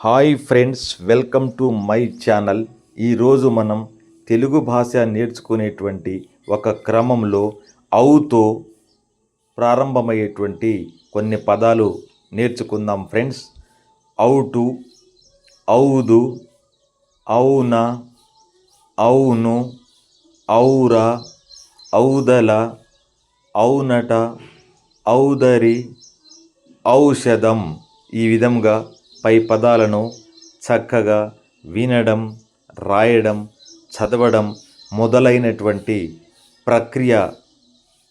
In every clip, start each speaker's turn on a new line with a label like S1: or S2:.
S1: Hi friends welcome to my channel. ఈరోజు మనం తెలుగు భాష నేర్చుకునేటువంటి ఒక క్రమంలో ఔతో ప్రారంభమయ్యేటువంటి కొన్ని పదాలు నేర్చుకుందాం ఫ్రెండ్స్. అవుటు ఔదు ఔన అవును ఔరా ఔదల ఔనట ఔదరి ఔషధం ఈ విధంగా పై పదాలను చక్కగా వినడం రాయడం చదవడం మొదలైనటువంటి ప్రక్రియ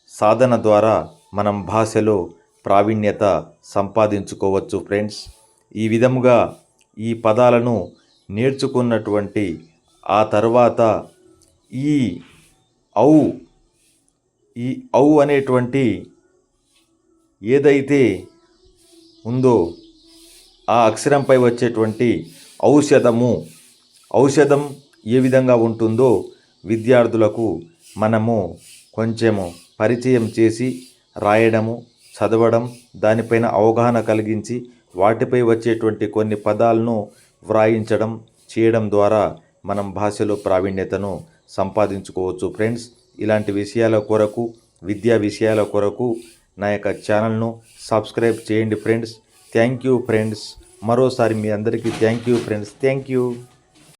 S1: సాధన ద్వారా మనం భాషలో ప్రావీణ్యత సంపాదించుకోవచ్చు ఫ్రెండ్స్. ఈ విధముగా ఈ పదాలను నేర్చుకున్నటువంటి ఆ తర్వాత ఈ ఔ ఈ ఔ అనేటువంటి ఏదైతే ఉందో ఆ అక్షరంపై వచ్చేటువంటి ఔషధము. ఔషధం ఏ విధంగా ఉంటుందో విద్యార్థులకు మనము కొంచెము పరిచయం చేసి రాయడము చదవడం దానిపైన అవగాహన కలిగించి వాటిపై వచ్చేటువంటి కొన్ని పదాలను వ్రాయించడం చేయడం ద్వారా మనం భాషలో ప్రావీణ్యతను సంపాదించుకోవచ్చు. ఫ్రెండ్స్ ఇలాంటి విషయాల కొరకు విద్యా విషయాల కొరకు నా యొక్క ఛానల్ను సబ్స్క్రైబ్ చేయండి ఫ్రెండ్స్. Thank you friends. మరోసారి మీ అందరికీ thank you friends. Thank you.